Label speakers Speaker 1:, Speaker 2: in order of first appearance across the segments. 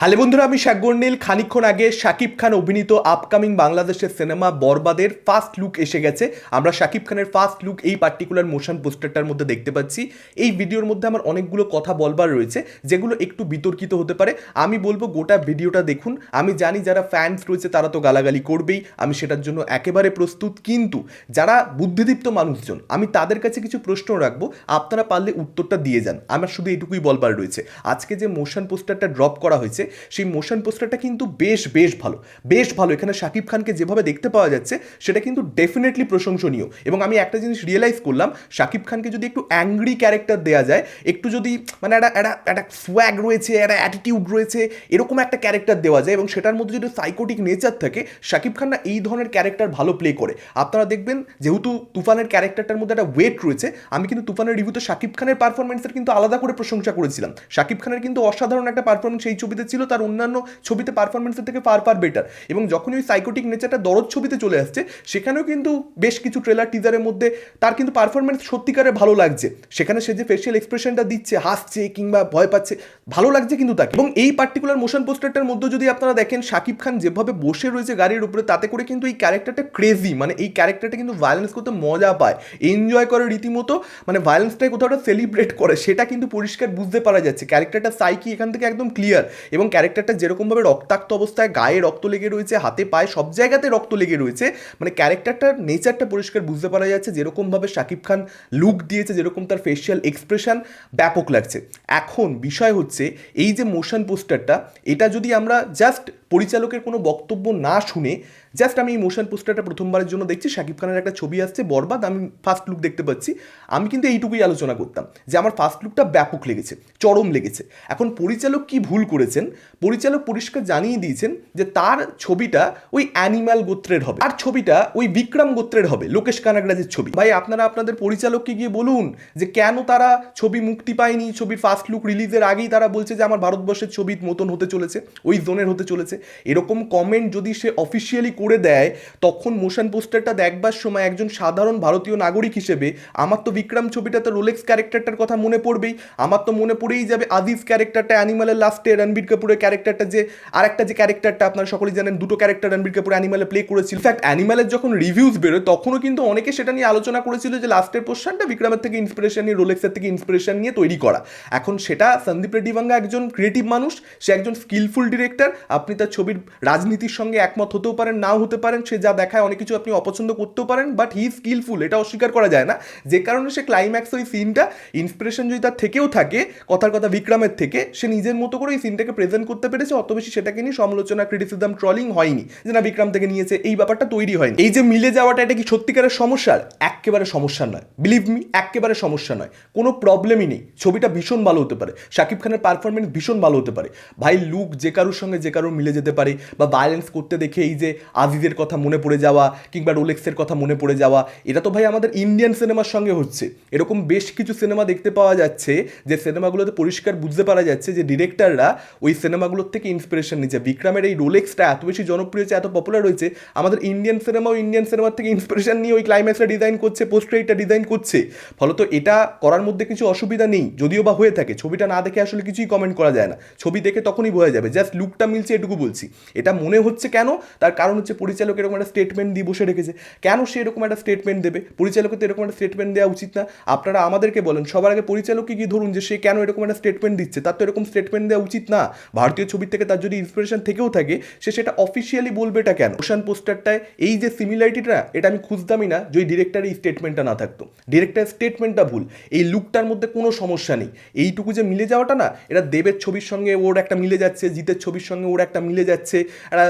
Speaker 1: Hello বন্ধুরা, আমি শাকগর্নীল খানিকক্ষণ আগে শাকিব খান অভিনীত আপকামিং বাংলাদেশের সিনেমা বরবাদের ফার্স্ট লুক এসে গেছে। আমরা শাকিব খানের ফার্স্ট লুক এই পার্টিকুলার মোশন পোস্টারটার মধ্যে দেখতে পাচ্ছি। এই ভিডিওর মধ্যে আমার অনেকগুলো কথা বলবার রয়েছে, যেগুলো একটু বিতর্কিত হতে পারে। আমি বলব, গোটা ভিডিওটা দেখুন। আমি জানি যারা ফ্যান্স রয়েছে, তারা তো গালাগালি করবেই। আমি সেটার জন্য একেবারে প্রস্তুত। কিন্তু যারা বুদ্ধিদীপ্ত মানুষজন, আমি তাদের কাছে কিছু প্রশ্ন রাখব। আপনারা পারলে উত্তরটা দিয়ে যান। আমার শুধু এটুকুই বলবার রয়েছে। আজকে যে মোশন পোস্টারটা ড্রপ করা হয়েছে সেই মোশন পোস্টারটা কিন্তু বেশ বেশ ভালো। বেশ ভালো। এখানে শাকিব খানকে যেভাবে দেখতে পাওয়া যাচ্ছে, সেটা কিন্তু ডেফিনেটলি প্রশংসনীয়। এবং আমি একটা জিনিস রিয়েলাইজ করলাম, শাকিব খানকে যদি একটু অ্যাংরি ক্যারেক্টার দেওয়া যায়, একটু যদি মানে একটা একটা একটা সোয়াগ রয়েছে, একটা অ্যাটিটিউড রয়েছে, এরকম একটা ক্যারেক্টার দেওয়া যায় এবং সেটার মধ্যে যদি সাইকোটিক নেচার থাকে, শাকিব খান না এই ধরনের ক্যারেক্টার ভালো প্লে করে। আপনারা দেখবেন, যেহেতু তুফানের ক্যারেক্টারটার মধ্যে একটা ওয়েট রয়েছে, আমি কিন্তু তুফানের রিভিউতে শাকিব খানের পারফরমেন্সের কিন্তু আলাদা করে প্রশংসা করেছিলাম। শাকিব খানের কিন্তু অসাধারণ একটা পারফরমেন্স এই ছবিতে ছিল। তার অন্যান্য ছবিতে পারফরমেন্সের থেকে ফার ফার বেটার এবং যখনই ওই সাইকোটিক নেচারটা দরদ ছবিতে চলে আসছে, সেখানেও কিন্তু বেশ কিছু ট্রেলার টিজারের মধ্যে তার কিন্তু পারফরমেন্স সত্যিকারে ভালো লাগছে। সেখানে সে যে ফেশিয়াল এক্সপ্রেশনটা দিচ্ছে, হাসছে কিংবা ভয় পাচ্ছে, ভালো লাগছে কিন্তু তাকে। এবং এই পার্টিকুলার মোশন পোস্টারটার মধ্যে যদি আপনারা দেখেন, শাকিব খান যেভাবে বসে রয়েছে গাড়ির উপরে, তাতে করে কিন্তু এই ক্যারেক্টারটা ক্রেজি মানে এই ক্যারেক্টারটা কিন্তু ভায়োলেন্স করতে মজা পায়। এনজয় করে রীতিমতো মানে ভায়োলেন্সটাই কোথাও সেলিব্রেট করে, সেটা কিন্তু পরিষ্কার বুঝতে পারা যাচ্ছে। ক্যারেক্টারটা সাইকি এখান থেকে একদম ক্লিয়ার এবং ক্যারেক্টারটা যেরকমভাবে রক্তাক্ত অবস্থায় গায়ে রক্ত লেগে রয়েছে, হাতে পায়ে সব জায়গাতে রক্ত লেগে রয়েছে মানে ক্যারেক্টারটার নেচারটা পরিষ্কার বুঝতে পারা যাচ্ছে, যেরকমভাবে শাকিব খান লুক দিয়েছে, যেরকম তার ফেশিয়াল এক্সপ্রেশন ব্যাপক লাগছে। এখন বিষয় হচ্ছে, এই যে মোশন পোস্টারটা এটা যদি আমরা জাস্ট পরিচালকের কোনো বক্তব্য না শুনে জাস্ট আমি এই মোশন পোস্টারটা প্রথমবারের জন্য দেখছি, শাকিব খানের একটা ছবি আসছে, বরবাদ, আমি ফার্স্ট লুক দেখতে পাচ্ছি। আমি কিন্তু এইটুকুই আলোচনা করতাম যে আমার ফার্স্ট লুকটা ব্যাপক লেগেছে, চরম লেগেছে। এখন পরিচালক কি ভুল করেছেন? পরিচালক পরিষ্কার জানিয়ে দিয়েছেন যে তার ছবিটা ওই অ্যানিম্যাল গোত্রের হবে। আর ছবিটা ওই বিক্রম গোত্রের হবে, লোকেশ কানাগরাজের ছবি। ভাই, আপনারা আপনাদের পরিচালককে গিয়ে বলুন যে কেন তারা ছবি মুক্তি পায়নি, ছবির ফার্স্ট লুক রিলিজের আগেই তারা বলছে যে আমার ভারতবর্ষের ছবির মতন হতে চলেছে, ওই জোনের হতে চলেছে। এরকম কমেন্ট যদি সে অফিসিয়ালি করে দেয়, তখন মোশন পোস্টারটা দেখবার সময় একজন সাধারণ ভারতীয় নাগরিক হিসেবে আমার তো বিক্রম ছবিটাতে রোলেক্স ক্যারেক্টারটার কথা মনে পড়বেই। আমার তো মনে পড়েই যাবে আজিজ ক্যারেক্টারটা অ্যানিমালের লাস্টে রণবীর কাপুরের ক্যারেক্টারটা যে, আরেকটা যে ক্যারেক্টারটা আপনারা সকলেই জানেন, দুটো ক্যারেক্টার রণবীর কাপুর অ্যানিমালে প্লে করেছিল। ইনফ্যাক্ট অ্যানিমালের যখন রিভিউজ বেরোয়, তখনও কিন্তু অনেকে সেটা নিয়ে আলোচনা করেছিল যে লাস্টের পোর্শনটা বিক্রমের থেকে ইন্সপিরেশন নিয়ে রোলেক্সের থেকে ইন্সপিরেশন নিয়ে তৈরি করা। এখন সেটা সন্দীপ রেড্ডি বাঙ্গা একজন ক্রিয়েটিভ মানুষ, সে একজন স্কিলফুল ডিরেক্টর আপনি তার ছবির রাজনীতির সঙ্গে একমত হতেও পারেন, নাও হতে পারেন, সে যা দেখায় অনেক কিছু আপনি অপছন্দ করতেও পারেন বাট হি স্কিলফুল এটা অস্বীকার করা যায় না। যে কারণে সে ক্লাইম্যাক্স ওই সিনটা ইন্সপিরেশন যদি তার থেকেও থাকে, কথার কথা বিক্রমের থেকে, সে নিজের মতো করে এই সিনটাকে প্রেজেন্ট করতে পেরেছে, অত বেশি সেটাকে নিয়ে সমালোচনা ক্রিটিসিজম ট্রলিং হয়নি। যে না, বিক্রম থেকে নিয়েছে, এই ব্যাপারটা তৈরি হয়নি। এই যে মিলে যাওয়াটা, এটা কি সত্যিকারের সমস্যা? একেবারে সমস্যা নয়। বিলিভ মি একেবারে সমস্যা নয়। কোনো প্রবলেমই নেই। ছবিটা ভীষণ ভালো হতে পারে। শাকিব খানের পারফরমেন্স ভীষণ ভালো হতে পারে। ভাই লুক যে কারোর সঙ্গে যে কারোর মিলে যেতে পারে বা ভায়োলেন্স করতে দেখে এই যে আজিজের কথা মনে পড়ে যাওয়া কিংবা রোলেক্সের কথা মনে পড়ে যাওয়া, এটা তো ভাই আমাদের ইন্ডিয়ান সিনেমার সঙ্গে হচ্ছে। এরকম বেশ কিছু সিনেমা দেখতে পাওয়া যাচ্ছে যে সিনেমাগুলোতে পরিষ্কার বুঝতে পারা যাচ্ছে যে ডিরেক্টররা ওই সিনেমাগুলোর থেকে ইন্সপিরেশন নিচ্ছে। বিক্রমের এই রোলেক্সটা এত বেশি জনপ্রিয় হচ্ছে এত পপুলার হয়েছে, আমাদের ইন্ডিয়ান সিনেমা সিনেমাও ইন্ডিয়ান সিনেমার থেকে ইন্সপিরেশন নিয়ে ওই ক্লাইম্যাক্সটা ডিজাইন করছে পোস্টারটা ডিজাইন করছে। ফলত এটা করার মধ্যে কিছু অসুবিধা নেই, যদিও বা হয়ে থাকে। ছবিটা না দেখে আসলে কিছুই কমেন্ট করা যায় না। ছবি দেখে তখনই বোঝা যাবে জাস্ট লুকটা মিলছে এটুকু বলছি। এটা মনে হচ্ছে কেন? তার কারণ হচ্ছে পরিচালক এরকম একটা স্টেটমেন্ট দিয়ে বসে রেখেছে। কেন সে এরকম একটা স্টেটমেন্ট দেবে? পরিচালকের তো এরকম একটা স্টেটমেন্ট দেওয়া উচিত না। আপনারা আমাদেরকে বলেন, সবার আগে পরিচালককে গিয়ে ধরুন যে সে কেন এরকম একটা স্টেটমেন্ট দিচ্ছে? তার তো এরকম স্টেটমেন্ট দেওয়া উচিত না। ভারতীয় ছবির থেকে তার যদি ইন্সপিরেশন থেকেও থাকে, সে সেটা অফিসিয়ালি বলবে এটা কেন? ওশান পোস্টারটায় এই যে সিমিলারিটিটা এটা আমি খুঁজতামই না যে ওই ডিরেক্টরের এই স্টেটমেন্টটা না থাকতো। ডিরেক্টরের স্টেটমেন্টটা ভুল। এই লুকটার মধ্যে কোনো সমস্যা নেই। এইটুকু যে মিলে যাওয়াটা না, এটা দেবের ছবির সঙ্গে ওর একটা মিলে যাচ্ছে, জিতের ছবির সঙ্গে ওর একটা মিলে যাচ্ছে, একটা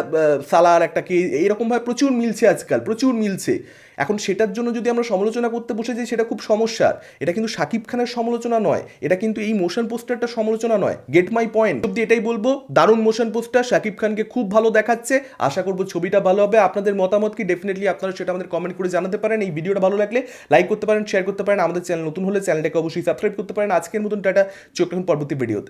Speaker 1: সালার একটা কে এইরকমভাবে প্রচুর মিলছে আজকাল, প্রচুর মিলছে। এখন সেটার জন্য যদি আমরা সমালোচনা করতে বসে যাই, সেটা খুব সমস্যার। এটা কিন্তু শাকিব খানের সমালোচনা নয়, এটা কিন্তু এই মোশন পোস্টারটা সমালোচনা নয়। গেট মাই পয়েন্ট অব্দি এটাই বলব, দারুণ মোশন পোস্টার শাকিব খানকে খুব ভালো দেখাচ্ছে। আশা করব ছবিটা ভালো হবে। আপনাদের মতামত কি? ডেফিনেটলি আপনারা সেটা আমাদের কমেন্ট করে জানাতে পারেন। এই ভিডিওটা ভালো লাগলে লাইক করতে পারেন শেয়ার করতে পারেন। আমাদের চ্যানেল নতুন হলে চ্যানেলটাকে অবশ্যই সাবস্ক্রাইব করতে পারেন। আজকের মতন টাটা। চোখ রাখুন পরবর্তী ভিডিওতে